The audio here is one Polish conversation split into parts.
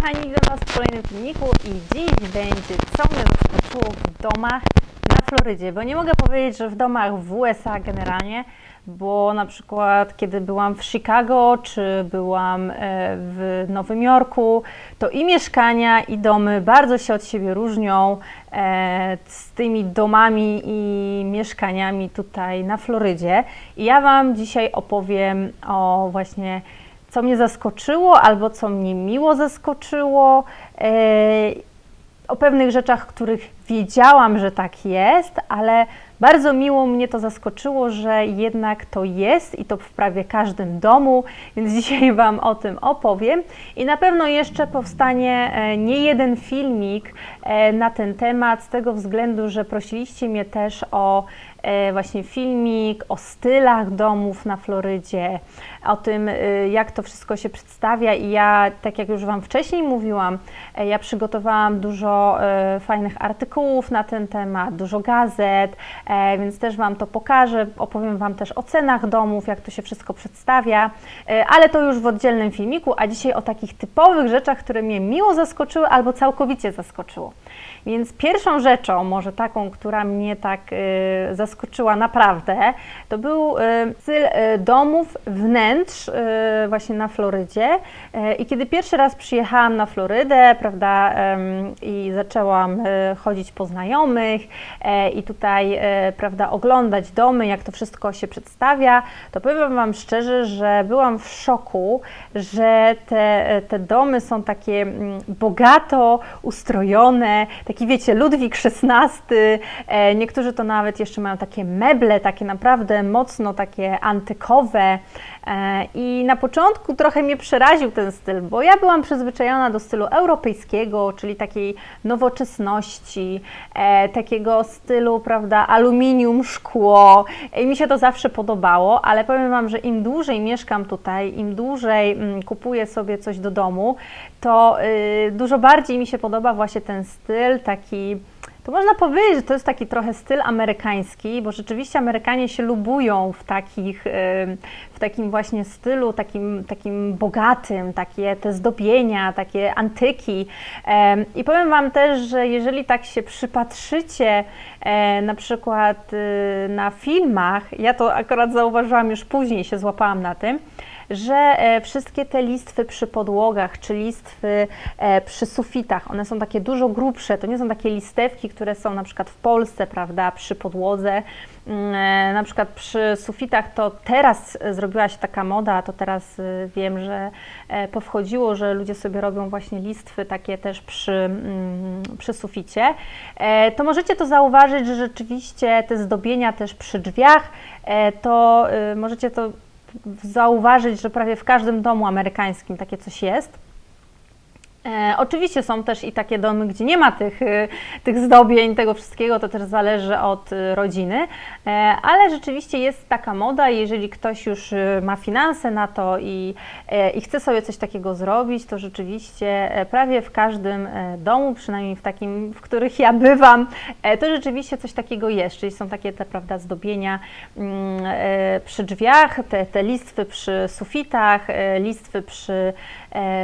kochani, witam Was w kolejnym filmiku i dziś będzie co mnie zaskoczyło w domach na Florydzie, bo nie mogę powiedzieć, że w domach w USA generalnie, bo na przykład kiedy byłam w Chicago czy byłam e, w Nowym Jorku, to i mieszkania i domy bardzo się od siebie różnią e, z tymi domami i mieszkaniami tutaj na Florydzie. I ja Wam dzisiaj opowiem o właśnie co mnie zaskoczyło albo co mnie miło zaskoczyło, e, o pewnych rzeczach, których wiedziałam, że tak jest, ale bardzo miło mnie to zaskoczyło, że jednak to jest i to w prawie każdym domu, więc dzisiaj Wam o tym opowiem. I na pewno jeszcze powstanie e, nie jeden filmik e, na ten temat, z tego względu, że prosiliście mnie też o właśnie filmik o stylach domów na Florydzie, o tym, e, jak to wszystko się przedstawia. I ja, tak jak już Wam wcześniej mówiłam, e, ja przygotowałam dużo e, fajnych artykułów na ten temat, dużo gazet, e, więc też Wam to pokażę. Opowiem Wam też o cenach domów, jak to się wszystko przedstawia, e, ale to już w oddzielnym filmiku. A dzisiaj o takich typowych rzeczach, które mnie miło zaskoczyły albo całkowicie zaskoczyło. Więc pierwszą rzeczą, może taką, która mnie tak e, zaskoczyła naprawdę, to był e, styl e, domów, wnętrz właśnie na Florydzie. I kiedy pierwszy raz przyjechałam na Florydę, prawda, i zaczęłam chodzić po znajomych e, i tutaj, e, prawda, oglądać domy, jak to wszystko się przedstawia, to powiem Wam szczerze, że byłam w szoku, że te, te domy są takie mm, bogato ustrojone, taki wiecie, Ludwik XVI, e, niektórzy to nawet jeszcze mają takie meble, takie naprawdę mocno takie antykowe i na początku trochę mnie przeraził ten styl, bo ja byłam przyzwyczajona do stylu europejskiego, czyli takiej nowoczesności, e, takiego stylu, prawda, aluminium, szkło. I mi się to zawsze podobało, ale powiem Wam, że im dłużej mieszkam tutaj, im dłużej mm, kupuję sobie coś do domu, to y, dużo bardziej mi się podoba właśnie ten styl taki to można powiedzieć, że to jest taki trochę styl amerykański, bo rzeczywiście Amerykanie się lubują w, takich, y, w takim właśnie stylu, takim, takim bogatym, takie te zdobienia, takie antyki. I powiem Wam też, że jeżeli tak się przypatrzycie e, na przykład y, na filmach, ja to akurat zauważyłam już później, się złapałam na tym, że e, wszystkie te listwy przy podłogach, czy listwy e, przy sufitach, one są takie dużo grubsze, to nie są takie listewki, które są na przykład w Polsce, prawda, przy podłodze, Mm, e, na przykład przy sufitach to teraz zrobiła się taka moda, to teraz e, wiem, że e, powchodziło, że ludzie sobie robią właśnie listwy takie też przy, mm, przy suficie, e, to możecie to zauważyć, że rzeczywiście te zdobienia też przy drzwiach, to e, możecie to zauważyć, że prawie w każdym domu amerykańskim takie coś jest. E, oczywiście są też i takie domy, gdzie nie ma tych, y, tych zdobień, tego wszystkiego, to też zależy od y, rodziny, e, ale rzeczywiście jest taka moda, jeżeli ktoś już y, ma finanse na to i, e, i chce sobie coś takiego zrobić, to rzeczywiście e, prawie w każdym e, domu, przynajmniej w takim, w których ja bywam, e, to rzeczywiście coś takiego jest, czyli są takie te, prawda, zdobienia mm, e, przy drzwiach, te, te listwy przy sufitach, e, listwy przy, e,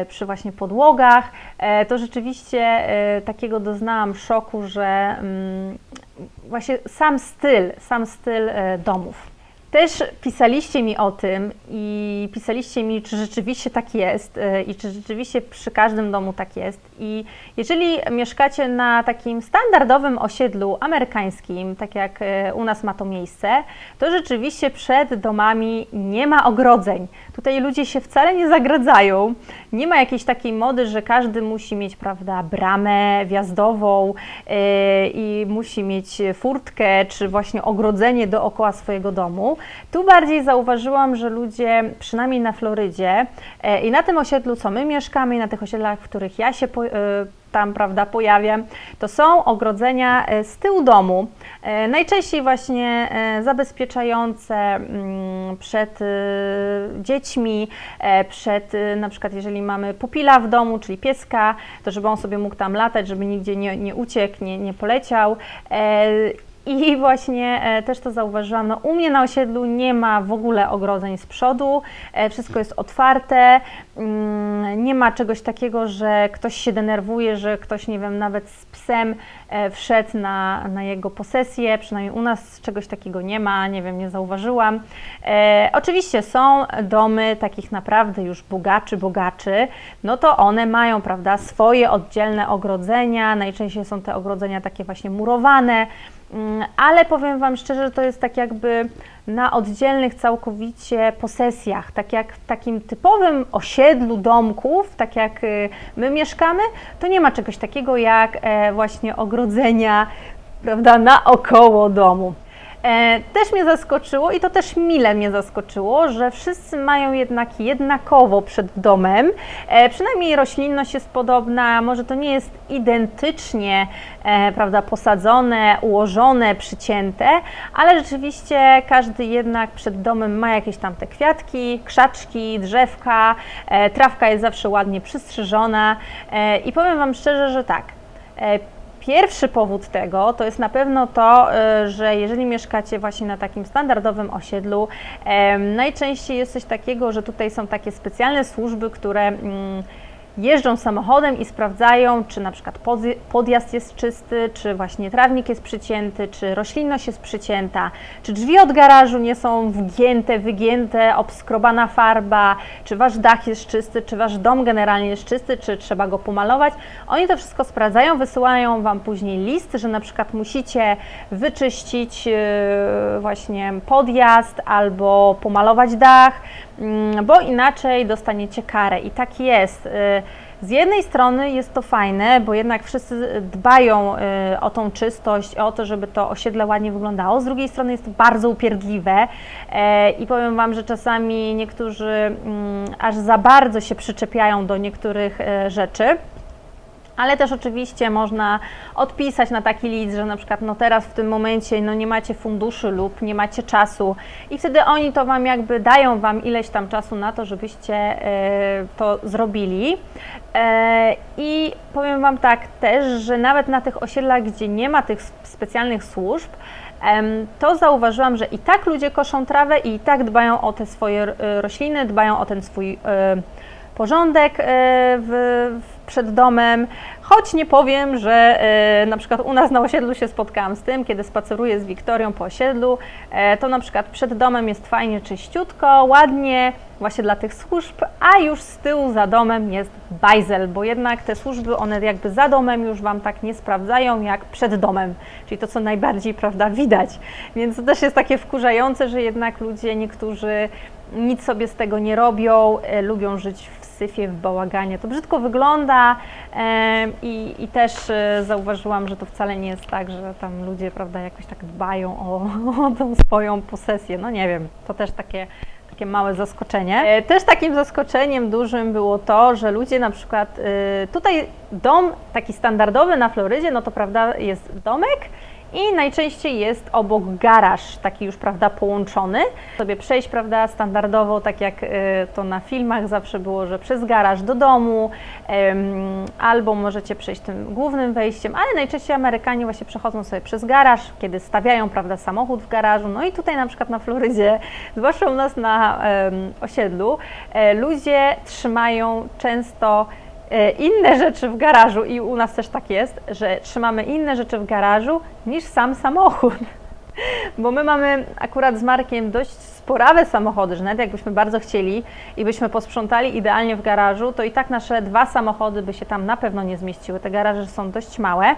przy właśnie podłogach, e, to rzeczywiście e, takiego doznałam szoku, że mm, właśnie sam styl, sam styl e, domów. Też pisaliście mi o tym i pisaliście mi, czy rzeczywiście tak jest e, i czy rzeczywiście przy każdym domu tak jest. I jeżeli mieszkacie na takim standardowym osiedlu amerykańskim, tak jak e, u nas ma to miejsce, to rzeczywiście przed domami nie ma ogrodzeń. Tutaj ludzie się wcale nie zagradzają. Nie ma jakiejś takiej mody, że każdy musi mieć, prawda, bramę wjazdową e, i musi mieć furtkę, czy właśnie ogrodzenie dookoła swojego domu. Tu bardziej zauważyłam, że ludzie, przynajmniej na Florydzie e, i na tym osiedlu, co my mieszkamy, i na tych osiedlach, w których ja się e, tam prawda, pojawiam, to są ogrodzenia e, z tyłu domu. Najczęściej właśnie zabezpieczające mm, przed dziećmi, przed na przykład jeżeli mamy pupila w domu, czyli pieska, to żeby on sobie mógł tam latać, żeby nigdzie nie, nie uciekł, nie, nie poleciał. I właśnie e, też to zauważyłam. No, u mnie na osiedlu nie ma w ogóle ogrodzeń z przodu, e, wszystko jest otwarte. Mm, nie ma czegoś takiego, że ktoś się denerwuje, że ktoś, nie wiem, nawet z psem wszedł na, na jego posesję. Przynajmniej u nas czegoś takiego nie ma, nie wiem, nie zauważyłam. E, oczywiście są domy takich naprawdę już bogaczy, bogaczy, no to one mają, prawda, swoje oddzielne ogrodzenia. Najczęściej są te ogrodzenia takie właśnie murowane. Mm, Ale powiem Wam szczerze, to jest tak jakby na oddzielnych całkowicie posesjach, tak jak w takim typowym osiedlu domków, tak jak y, my mieszkamy, to nie ma czegoś takiego jak e, właśnie ogrodzenia, prawda, naokoło domu. E, Też mnie zaskoczyło i to też mile mnie zaskoczyło, że wszyscy mają jednak jednakowo przed domem. E, Przynajmniej roślinność jest podobna, może to nie jest identycznie e, prawda, posadzone, ułożone, przycięte, ale rzeczywiście każdy jednak przed domem ma jakieś tam te kwiatki, krzaczki, drzewka, trawka jest zawsze ładnie przystrzyżona i powiem Wam szczerze, że tak. E, Pierwszy powód tego to jest na pewno to, y, że jeżeli mieszkacie właśnie na takim standardowym osiedlu, najczęściej jest coś takiego, że tutaj są takie specjalne służby, które mm, jeżdżą samochodem i sprawdzają, czy na przykład podjazd jest czysty, czy właśnie trawnik jest przycięty, czy roślinność jest przycięta, czy drzwi od garażu nie są wgięte, wygięte, obskrobana farba, czy wasz dach jest czysty, czy wasz dom generalnie jest czysty, czy trzeba go pomalować. Oni to wszystko sprawdzają, wysyłają wam później list, że na przykład musicie wyczyścić yy, właśnie podjazd albo pomalować dach, bo inaczej dostaniecie karę. I tak jest. Yy, Z jednej strony jest to fajne, bo jednak wszyscy dbają y, o tą czystość, o to, żeby to osiedle ładnie wyglądało. Z drugiej strony jest to bardzo upierdliwe e, i powiem Wam, że czasami niektórzy mm, aż za bardzo się przyczepiają do niektórych rzeczy. Ale też oczywiście można odpisać na taki list, że na przykład no teraz w tym momencie no nie macie funduszy lub nie macie czasu i wtedy oni to Wam jakby dają Wam ileś tam czasu na to, żebyście e, to zrobili. E, I powiem Wam tak też, że nawet na tych osiedlach, gdzie nie ma tych specjalnych służb, to zauważyłam, że i tak ludzie koszą trawę i i tak dbają o te swoje e, rośliny, dbają o ten swój porządek w, w, przed domem, choć nie powiem, że e, na przykład u nas na osiedlu się spotkałam z tym, kiedy spaceruję z Wiktorią po osiedlu, e, to na przykład przed domem jest fajnie czyściutko, ładnie, właśnie dla tych służb, a już z tyłu za domem jest bajzel, bo jednak te służby, one jakby za domem już Wam tak nie sprawdzają jak przed domem, czyli to, co najbardziej, prawda, widać. Więc to też jest takie wkurzające, że jednak ludzie, niektórzy nic sobie z tego nie robią, e, lubią żyć w syfie, w bałaganie. To brzydko wygląda e, i, i też e, zauważyłam, że to wcale nie jest tak, że tam ludzie, prawda, jakoś tak dbają o, o tą swoją posesję. No nie wiem, to też takie takie małe zaskoczenie. E, Też takim zaskoczeniem dużym było to, że ludzie na przykład e, tutaj dom taki standardowy na Florydzie, no to prawda jest domek i najczęściej jest obok garaż, taki już prawda połączony. Sobie przejść prawda standardowo, tak jak e, to na filmach zawsze było, że przez garaż do domu, albo możecie przejść tym głównym wejściem, ale najczęściej Amerykanie właśnie przechodzą sobie przez garaż, kiedy stawiają prawda samochód w garażu. No i tutaj na przykład na Florydzie, zwłaszcza u nas na osiedlu, e, ludzie trzymają często inne rzeczy w garażu i u nas też tak jest, że trzymamy inne rzeczy w garażu niż sam samochód. Bo my mamy akurat z Markiem dość sporawe samochody, że nawet jakbyśmy bardzo chcieli i byśmy posprzątali idealnie w garażu, to i tak nasze dwa samochody by się tam na pewno nie zmieściły. Te garaże są dość małe.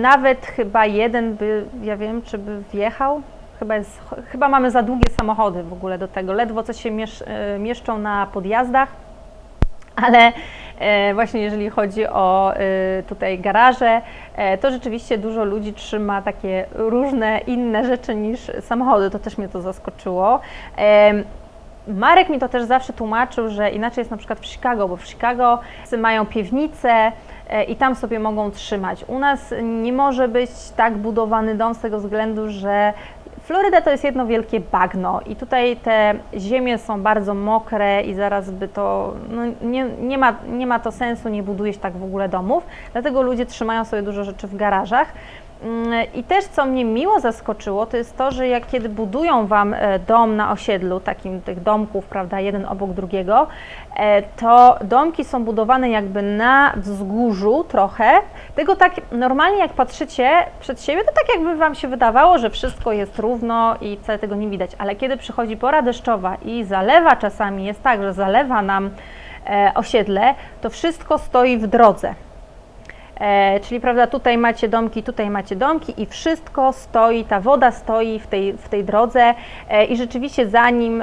Nawet chyba jeden by, ja wiem, czy by wjechał. Chyba, jest, chyba mamy za długie samochody w ogóle do tego. Ledwo co się miesz, e, mieszczą na podjazdach ale e, właśnie jeżeli chodzi o e, tutaj garaże, e, to rzeczywiście dużo ludzi trzyma takie różne inne rzeczy niż samochody. To też mnie to zaskoczyło. Marek mi to też zawsze tłumaczył, że inaczej jest na przykład w Chicago, bo w Chicago mają piwnice i tam sobie mogą trzymać. U nas nie może być tak budowany dom z tego względu, że Floryda to jest jedno wielkie bagno i tutaj te ziemie są bardzo mokre i zaraz by to, no nie, nie, ma, nie ma to sensu, nie buduje się tak w ogóle domów, dlatego ludzie trzymają sobie dużo rzeczy w garażach. I też co mnie miło zaskoczyło, to jest to, że jak kiedy budują Wam e, dom na osiedlu, takim tych domków, prawda, jeden obok drugiego, e, to domki są budowane jakby na wzgórzu trochę. Tego tak normalnie jak patrzycie przed siebie, to tak jakby Wam się wydawało, że wszystko jest równo i wcale tego nie widać. Ale kiedy przychodzi pora deszczowa i zalewa czasami, jest tak, że zalewa nam e, osiedle, to wszystko stoi w drodze. E, czyli prawda, tutaj macie domki, tutaj macie domki i wszystko stoi, ta woda stoi w tej, w tej drodze e, i rzeczywiście zanim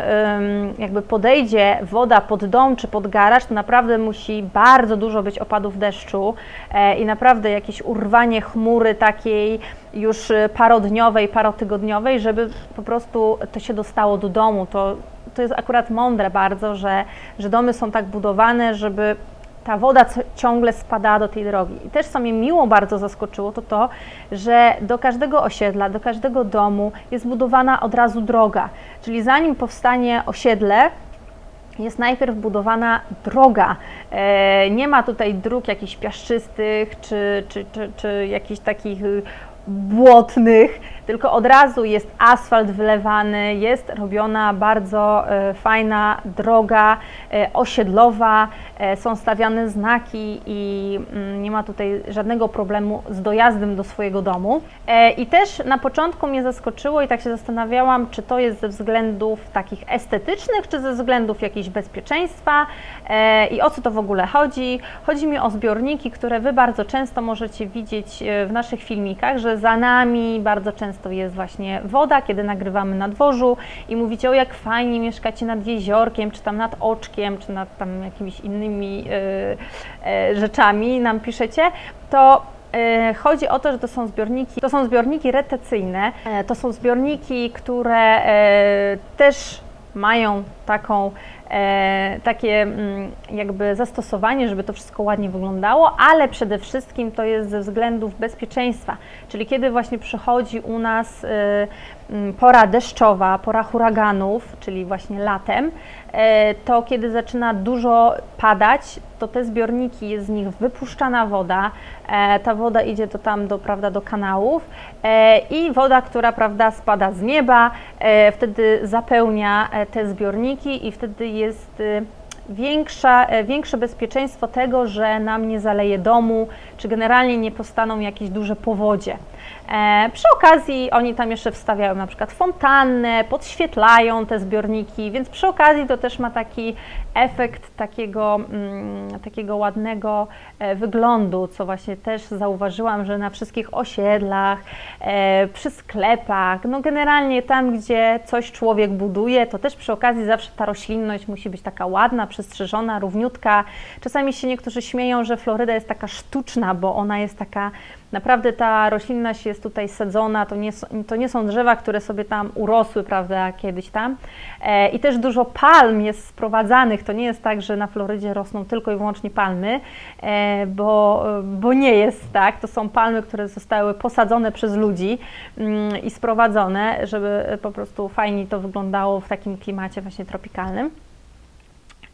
jakby podejdzie woda pod dom czy pod garaż, to naprawdę musi bardzo dużo być opadów deszczu e, i naprawdę jakieś urwanie chmury takiej już parodniowej, parotygodniowej, żeby po prostu to się dostało do domu. To, to jest akurat mądre bardzo, że, że domy są tak budowane, żeby ta woda ciągle spada do tej drogi. I też co mnie miło bardzo zaskoczyło, to to, że do każdego osiedla, do każdego domu jest budowana od razu droga. Czyli zanim powstanie osiedle, jest najpierw budowana droga. E, nie ma tutaj dróg jakichś piaszczystych czy, czy, czy, czy jakichś takich błotnych, tylko od razu jest asfalt wylewany, jest robiona bardzo e, fajna droga e, osiedlowa, e, są stawiane znaki i mm, nie ma tutaj żadnego problemu z dojazdem do swojego domu. I też na początku mnie zaskoczyło i tak się zastanawiałam, czy to jest ze względów takich estetycznych, czy ze względów jakiejś bezpieczeństwa i o co to w ogóle chodzi. Chodzi mi o zbiorniki, które Wy bardzo często możecie widzieć w naszych filmikach, że za nami bardzo często jest właśnie woda, kiedy nagrywamy na dworzu i mówicie, o jak fajnie mieszkacie nad jeziorkiem, czy tam nad oczkiem, czy nad tam jakimiś innymi e, e, rzeczami nam piszecie, to e, Chodzi o to, że to są zbiorniki, to są zbiorniki retencyjne, e, to są zbiorniki, które e, też mają taką, takie mm, jakby zastosowanie, żeby to wszystko ładnie wyglądało, ale przede wszystkim to jest ze względów bezpieczeństwa, czyli kiedy właśnie przychodzi u nas e, mm, pora deszczowa, pora huraganów, czyli właśnie latem, e, to kiedy zaczyna dużo padać, to te zbiorniki, jest z nich wypuszczana woda, e, ta woda idzie to tam do, prawda, do kanałów e, i woda, która prawda, spada z nieba, e, wtedy zapełnia e, te zbiorniki i wtedy jest e, większa, e, większe bezpieczeństwo tego, że nam nie zaleje domu, czy generalnie nie powstaną jakieś duże powodzie. E, przy okazji oni tam jeszcze wstawiają na przykład fontannę, podświetlają te zbiorniki, więc przy okazji to też ma taki efekt takiego, mm, takiego ładnego e, wyglądu, co właśnie też zauważyłam, że na wszystkich osiedlach, e, przy sklepach, no generalnie tam, gdzie coś człowiek buduje, to też przy okazji zawsze ta roślinność musi być taka ładna, przestrzeżona, równiutka. Czasami się niektórzy śmieją, że Floryda jest taka sztuczna, bo ona jest taka Naprawdę ta roślinność jest tutaj sadzona, to nie, to nie są drzewa, które sobie tam urosły, prawda, kiedyś tam. E, I też dużo palm jest sprowadzanych. To nie jest tak, że na Florydzie rosną tylko i wyłącznie palmy, e, bo, bo nie jest tak. To są palmy, które zostały posadzone przez ludzi mm, i sprowadzone, żeby po prostu fajnie to wyglądało w takim klimacie właśnie tropikalnym.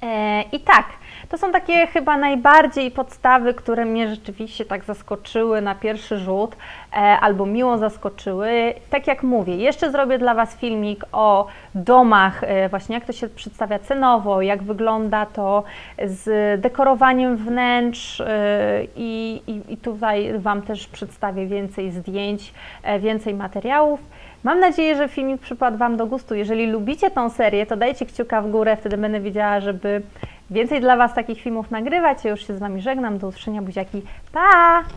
E, I tak, to są takie chyba najbardziej podstawy, które mnie rzeczywiście tak zaskoczyły na pierwszy rzut e, albo miło zaskoczyły. Tak jak mówię, jeszcze zrobię dla Was filmik o domach, e, właśnie jak to się przedstawia cenowo, jak wygląda to z dekorowaniem wnętrz i, i, i tutaj Wam też przedstawię więcej zdjęć, więcej materiałów. Mam nadzieję, że filmik przypadł Wam do gustu. Jeżeli lubicie tą serię, to dajcie kciuka w górę, wtedy będę wiedziała, żeby więcej dla Was takich filmów nagrywać. Ja już się z Wami żegnam. Do usłyszenia, buziaki. Pa!